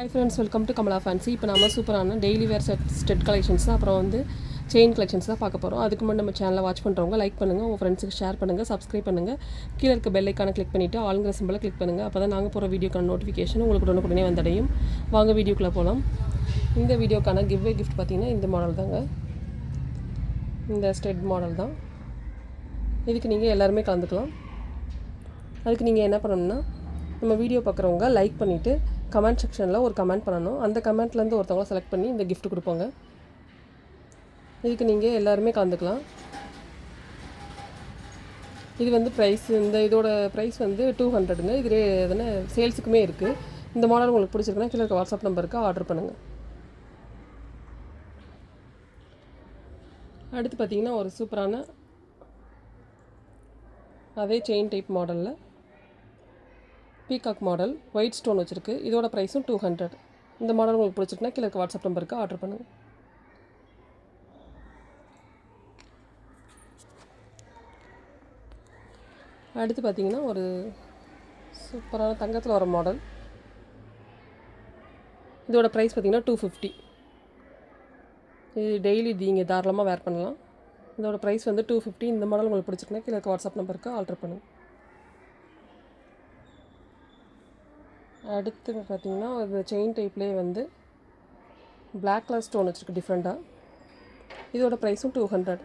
Hi friends welcome to Kamala fancy இப்போ நம்ம சூப்பரான daily wear set stud collections தான். அப்புறம் வந்து செயின் கலெக்ஷன்ஸ் தான் பார்க்க போகிறோம் அதுக்கு முன்னாடி நம்ம சேனலை வாட்ச் பண்ணுறவங்க லைக் பண்ணுங்கள் உங்கள் ஃப்ரெண்ட்ஸுக்கு ஷேர் பண்ணுங்கள் சப்ஸ்கிரைப் பண்ணுங்கள் கீழே இருக்க பெல்லைக்கான கிளிக் பண்ணிவிட்டு ஆளுங்கிற சிம்பிளை கிளிக் பண்ணுங்கள் அப்போ தான் நாங்கள் போகிற வீடியோக்கான நோட்டிஃபிகேஷன் உங்களுக்கு உடனே வந்தடையும். வாங்க வீடியோக்குள்ளே போகலாம் இந்த வீடியோக்கான கிவ்வே கிஃப்ட் பார்த்தீங்கன்னா இந்த மாடல் தாங்க. இந்த ஸ்டெட் மாடல் தான். இதுக்கு நீங்கள் எல்லாருமே கலந்துக்கலாம். அதுக்கு நீங்கள் என்ன பண்ணணும்னா நம்ம வீடியோ பார்க்குறவங்க லைக் பண்ணிவிட்டு கமெண்ட் செக்ஷனில் ஒரு கமெண்ட் பண்ணணும். அந்த கமெண்ட்லேருந்து ஒருத்தவங்கள செலக்ட் பண்ணி இந்த கிஃப்ட் கொடுப்போங்க. இதுக்கு நீங்கள் எல்லாருமே கலந்துக்கலாம். இது வந்து ப்ரைஸ் இந்த இதோட ப்ரைஸ் வந்து டூ ஹண்ட்ரடுங்க இது எதுனா சேல்ஸுக்குமே இருக்குது இந்த மாடல் உங்களுக்கு பிடிச்சிருக்குன்னா கீழே இருக்க வாட்ஸ்அப் நம்பருக்கு ஆர்டர் பண்ணுங்கள் அடுத்து பார்த்திங்கன்னா ஒரு சூப்பரான அதே செயின் டைப் மாடலில் பீகாக் மாடல் ஒயிட் ஸ்டோன் வச்சுருக்கு. இதோட ப்ரைஸும் டூ ஹண்ட்ரட் இந்த மாடல் உங்களுக்கு பிடிச்சிருக்குன்னா கீழே இருக்க வாட்ஸ்அப் நம்பருக்கு ஆர்டர் பண்ணுங்கள் அடுத்து பார்த்தீங்கன்னா ஒரு சூப்பரான தங்கத்தில் வர மாடல் இதோட ப்ரைஸ் பார்த்தீங்கன்னா டூ ஃபிஃப்டி இது டெய்லி நீங்கள் தாராளமாக வேர் பண்ணலாம். இதோட ப்ரைஸ் வந்து டூ ஃபிஃப்டி இந்த மாடல் உங்களுக்கு பிடிச்சிருக்குன்னா கீழே வாட்ஸ்அப் நம்பருக்கு ஆல்ட்ரு பண்ணுங்கள் அடுத்து பார்த்தீங்கன்னா இந்த செயின் டைப்லேயே வந்து பிளாக் கலர் ஸ்டோன் வச்சுருக்கு டிஃப்ரெண்ட்டாக இதோட ப்ரைஸும் டூ ஹண்ட்ரட்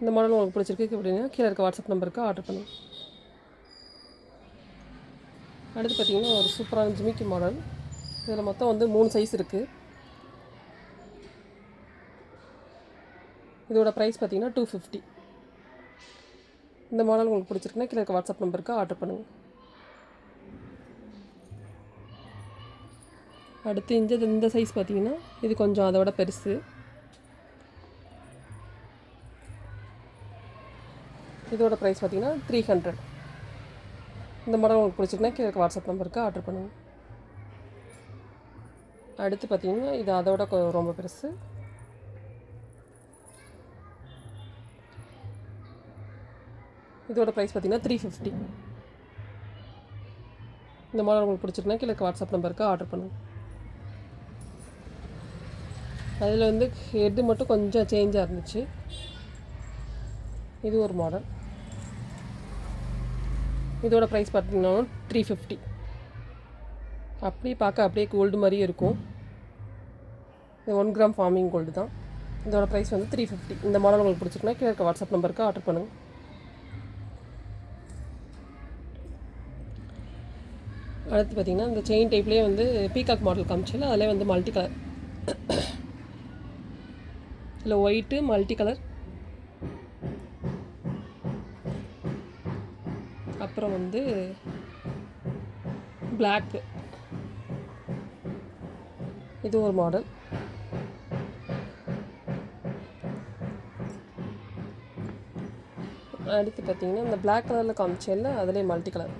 இந்த மாடல் உங்களுக்கு பிடிச்சிருக்கு அப்படின்னா கீழே இருக்க வாட்ஸ்அப் நம்பருக்கு ஆர்டர் பண்ணுங்க. அடுத்து பார்த்தீங்கன்னா ஒரு சூப்பரான ஜிமிக்கி மாடல் இதில் மொத்தம் வந்து மூணு சைஸ் இருக்குது இதோட ப்ரைஸ் பார்த்திங்கன்னா டூ ஃபிஃப்டி இந்த மாடல் உங்களுக்கு பிடிச்சிருக்குன்னா கீழே இருக்க வாட்ஸ்அப் நம்பருக்கு ஆர்டர் பண்ணுங்கள் அடுத்து இந்த இந்த சைஸ் பார்த்தீங்கன்னா இது கொஞ்சம் அதோட பெருசு. இதோட ப்ரைஸ் பார்த்தீங்கன்னா த்ரீ ஹண்ட்ரட் இந்த மாடல் உங்களுக்கு பிடிச்சிருக்குன்னா கீழே வாட்ஸ்அப் நம்பருக்கு ஆர்டர் பண்ணுங்கள் அடுத்து பார்த்தீங்கன்னா இது அதோட கொ- ரொம்ப பெருசு. இதோட ப்ரைஸ் பார்த்தீங்கன்னா த்ரீ ஃபிஃப்டி இந்த மாடல் உங்களுக்கு பிடிச்சிருக்குன்னா கீழே வாட்ஸ்அப் நம்பருக்கு ஆர்டர் பண்ணுங்கள் அதில் வந்து ஹெட்டு மட்டும் கொஞ்சம் சேஞ்சாக இருந்துச்சு. இது ஒரு மாடல் இதோட ப்ரைஸ் பார்த்தீங்கன்னா த்ரீ ஃபிஃப்டி அப்படியே பார்க்க அப்படியே கோல்டு மாதிரியே இருக்கும். இது ஒன் கிராம் ஃபார்மிங் கோல்டு தான். இதோட ப்ரைஸ் வந்து த்ரீ ஃபிஃப்டி இந்த மாடல் உங்களுக்கு பிடிச்சிருக்குன்னா கீழே இருக்க வாட்ஸ்அப் நம்பருக்கு ஆர்டர் பண்ணுங்கள் அடுத்து பார்த்தீங்கன்னா இந்த செயின் டைப்லேயே வந்து பீகாக் மாடல் காமிச்சில அதிலே வந்து மல்டி கலர் இல்லை ஒயிட்டு மல்டி கலர் அப்புறம் வந்து பிளாக்கு இது ஒரு மாடல் அடுத்து பார்த்தீங்கன்னா இந்த பிளாக் கலரில் காமிச்சேன்ல அதிலே மல்டி கலர்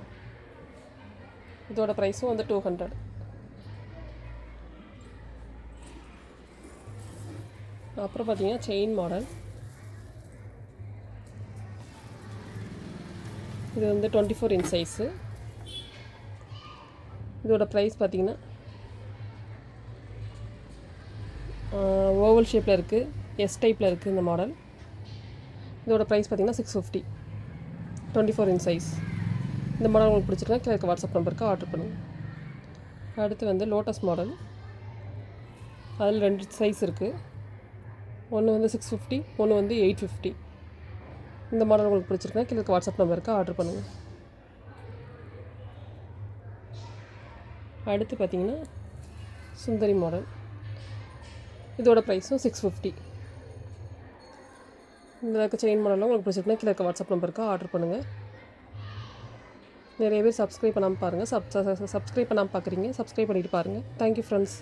இதோட ப்ரைஸும் வந்து டூ ஹண்ட்ரட் அப்புறம் பார்த்திங்கன்னா செயின் மாடல் இது வந்து டுவெண்ட்டி ஃபோர் இன்ச் சைஸு இதோட ப்ரைஸ் பார்த்தீங்கன்னா ஓவல் ஷேப்பில் இருக்குது எஸ் டைப்பில் இருக்குது இந்த மாடல் இதோட ப்ரைஸ் பார்த்தீங்கன்னா six fifty twenty four inch size இந்த மாடல் உங்களுக்கு பிடிச்சிருக்கா கிழக்கு வாட்ஸ்அப் நம்பருக்கு ஆர்டர் பண்ணுங்கள் அடுத்து வந்து லோட்டஸ் மாடல் அதில் ரெண்டு சைஸ் இருக்குது ஒன்று வந்து சிக்ஸ் ஃபிஃப்டி ஒன்று வந்து எயிட் ஃபிஃப்டி இந்த மாடல் உங்களுக்கு பிடிச்சிருக்கா கீழே வாட்ஸ்அப் நம்பருக்கு ஆர்டர் பண்ணுங்கள் அடுத்து பார்த்தீங்கன்னா சுந்தரி மாடல் இதோட ப்ரைஸும் சிக்ஸ் ஃபிஃப்டி இந்த செயின் மாடலில் உங்களுக்கு பிடிச்சிருக்குன்னா கீழே இருக்க வாட்ஸ்அப் நம்பருக்கு ஆர்டர் பண்ணுங்கள் நிறைய பேர் சப்ஸ்கிரைப் பண்ணாமல் பாருங்கள் சப் சப்ஸ்கிரைப் பண்ணாமல் பார்க்குறீங்க சப்ஸ்கிரைப் பண்ணிட்டு பாருங்கள் தேங்க்யூ ஃப்ரெண்ட்ஸ்